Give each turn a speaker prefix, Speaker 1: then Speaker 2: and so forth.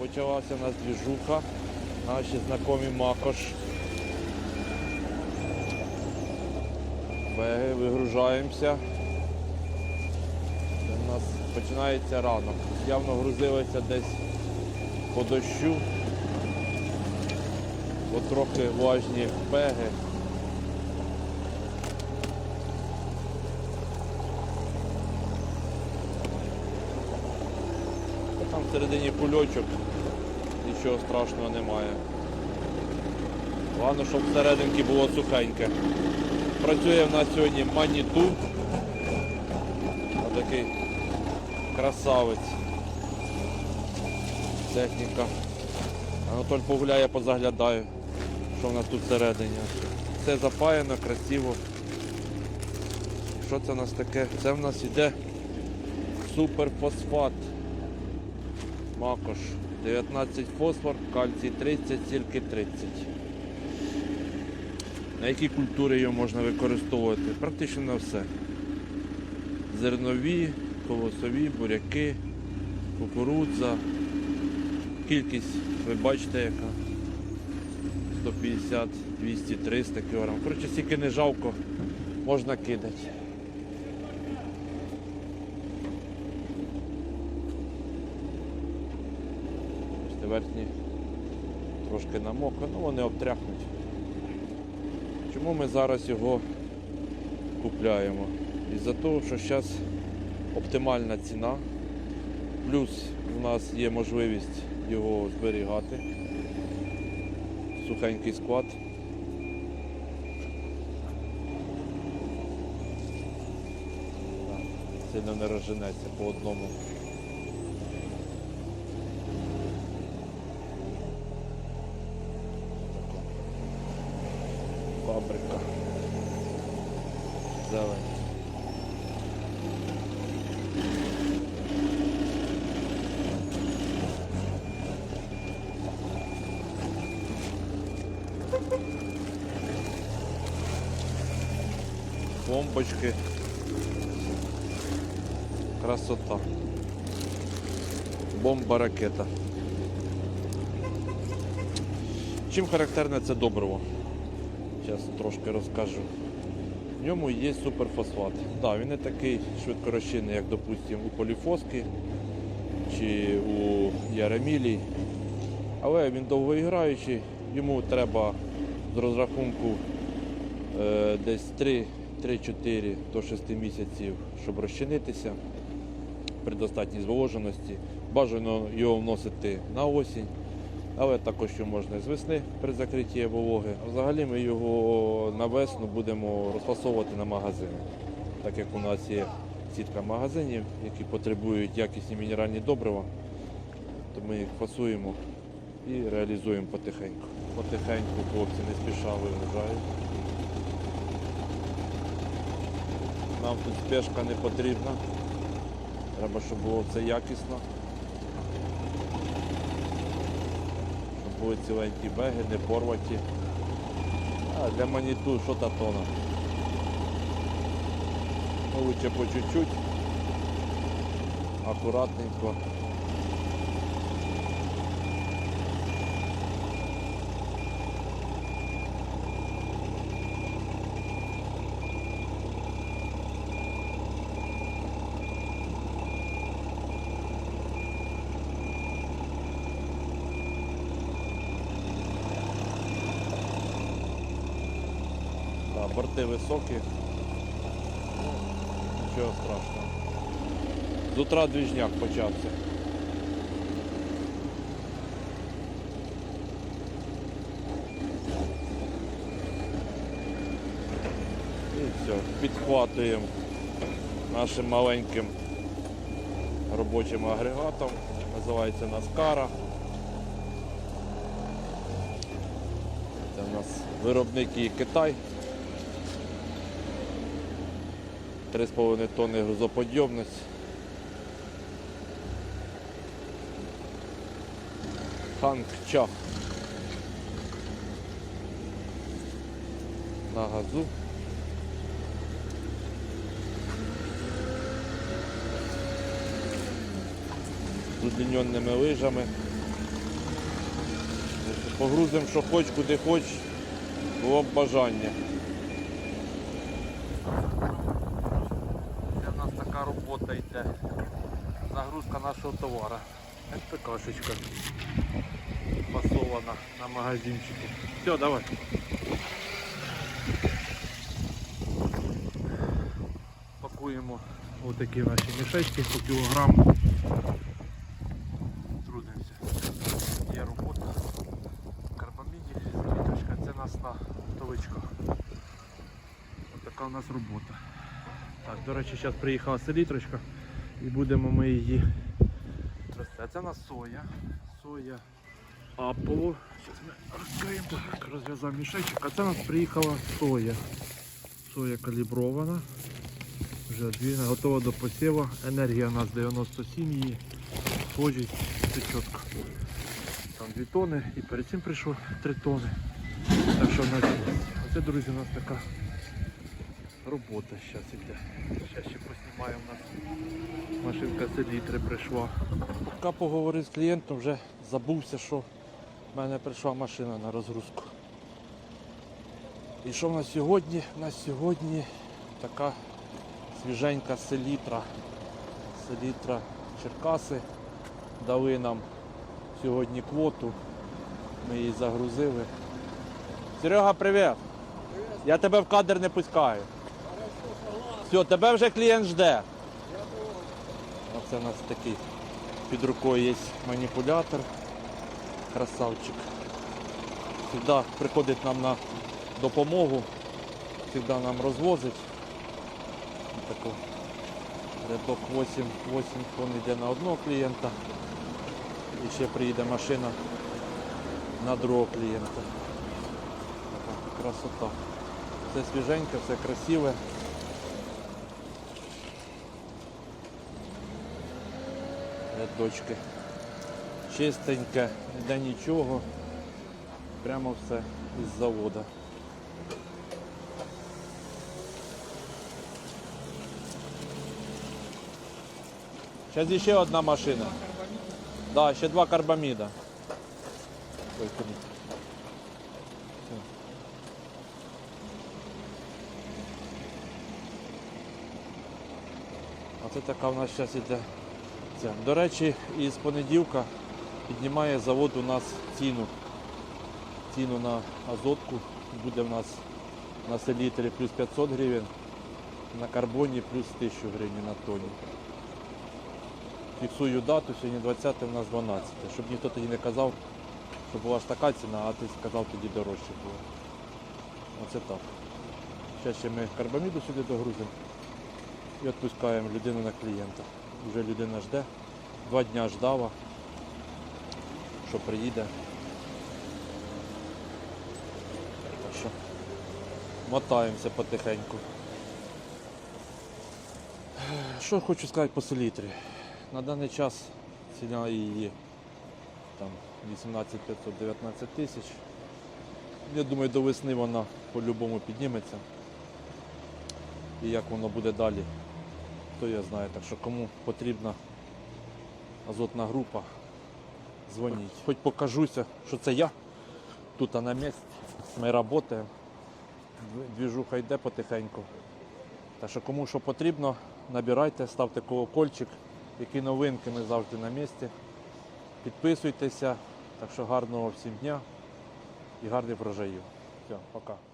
Speaker 1: почалася у нас двіжуха. Наші знайомі Макош. Беги, вигружаємося. Це у нас починається ранок. Явно грузилися десь по дощу. Бо трохи влажні беги. Всередині кульочок, нічого страшного немає. Головне, щоб всерединки було сухеньке. Працює в нас сьогодні маніту. Такий красавець. Техніка. Анатоль погуляє, позаглядаю, що в нас тут всередині. Все запаяно, красиво. Що це у нас таке? Це в нас іде суперфосфат. Макош 19 фосфор, кальцій 30, сірки 30. На які культури його можна використовувати? Практично на все. Зернові, колосові, буряки, кукурудза. Кількість, ви бачите, яка 150, 200, 300 кг. Коротше, стільки не жалко, можна кидати. Верхні трошки намокли, ну вони обтряхнуть. Чому ми зараз його купляємо? Із-за того, що зараз оптимальна ціна, плюс у нас є можливість його зберігати. Сухенький склад. Сильно не розженеться по одному. Фабрика. Зелень. Бомбочки. Красота. Бомба ракета. Чим характерне це добриво? Зараз трошки розкажу. В ньому є суперфосфат. Да, він не такий швидкорозчинний, як, допустимо, у поліфоски чи у ярамілі. Але він довгоіграючий, йому треба з розрахунку е, десь 3-4 до 6 місяців, щоб розчинитися при достатній зволоженості. Бажано його вносити на осінь, але також його можна з весни при закритті вологи. Взагалі ми його на весну будемо розфасовувати на магазини, так як у нас є сітка магазинів, які потребують якісні мінеральні добрива, то ми їх фасуємо і реалізуємо потихеньку. Потихеньку хлопці не спіша вигружають. Нам тут спешка не потрібна. Треба, щоб було все якісно. Були ціленькі беги, не порваті. А для маніту що та тона. Ну, лучше по чуть-чуть. Акуратненько. Борти високі. Ну, Нічого страшного. З утра двіжняк почався. І все, підхватуємо нашим маленьким робочим агрегатом. Називається у нас кара. Це у нас виробник і Китай. 3,5 тонни грузоподйомність. Ханг Чах. На газу. З удліненими лижами. Погрузимо, що хоч, куди хоч, було б бажання. Це в нас така робота йде. Загрузка нашого товару. СПКшечка фасована на магазинчику. Все, давай. Пакуємо отакі наші мішечки по кілограму. Трудимося. Є робота. Карбаміді, це нас на столичках. Ось така у нас робота. До речі, зараз приїхала селітрочка і будемо ми її трясти. Це у нас соя. Соя Apollo. Зараз ми розкриємо. Так, розв'язав мішечок. А це нас приїхала соя. Соя калібрована. Вже дві готова до посіву. Енергія у нас 97 її. Все чітко. Там 2 тони і перед цим прийшло 3 тони. Так що в нас є. Оце, друзі, у нас така робота зараз іде. Зараз ще поснімаємо у нас. Машинка селітри прийшла. Поки поговорив з клієнтом, вже забувся, що в мене прийшла машина на розгрузку. І що в нас сьогодні? У нас сьогодні така свіженька селітра. Селітра Черкаси. Дали нам сьогодні квоту. Ми її загрузили. Серега, привіт! Я тебе в кадр не пускаю. Все, тебе вже клієнт жде. Оце у нас такий під рукою є маніпулятор. Красавчик. Завжди приходить нам на допомогу, завжди нам розвозить. Таку рядок 8, 8 тонн йде на одного клієнта. І ще приїде машина на другого клієнта. Така красота. Все свіженьке, все красиве. Рядочки. Чистеньке, ніде нічого. Прямо все із заводу. Зараз ще одна машина. Да, ще два карбаміда. Ой? Все. Оце така в нас зараз іде. Ця. До речі, із понеділка піднімає завод у нас ціну. Ціну на азотку буде в нас на селітрі плюс 500 гривень, на карбоні плюс 1000 гривень на тоні. Фіксую дату, сьогодні 20 у нас 12. Щоб ніхто тоді не казав, що була ж така ціна, а ти сказав тоді дорожче було. Оце так. Зараз ще ми карбаміду сюди догрузимо і відпускаємо людину на клієнта. Вже людина жде. Два дня ждала, що приїде. Що мотаємося потихеньку. Що хочу сказати по селітрі. На даний час ціна її там 18 519 тисяч. Я думаю, до весни вона по-любому підніметься. І як воно буде далі, то я знаю. Так що кому потрібна азотна група, дзвоніть. Хоч покажуся, що це я тут на місці. Ми працюємо. Двіжуха йде потихеньку. Так що кому що потрібно, набирайте, ставте колокольчик. Які новинки ми завжди на місці. Підписуйтеся. Так що гарного всім дня і гарних врожаїв. Все, пока.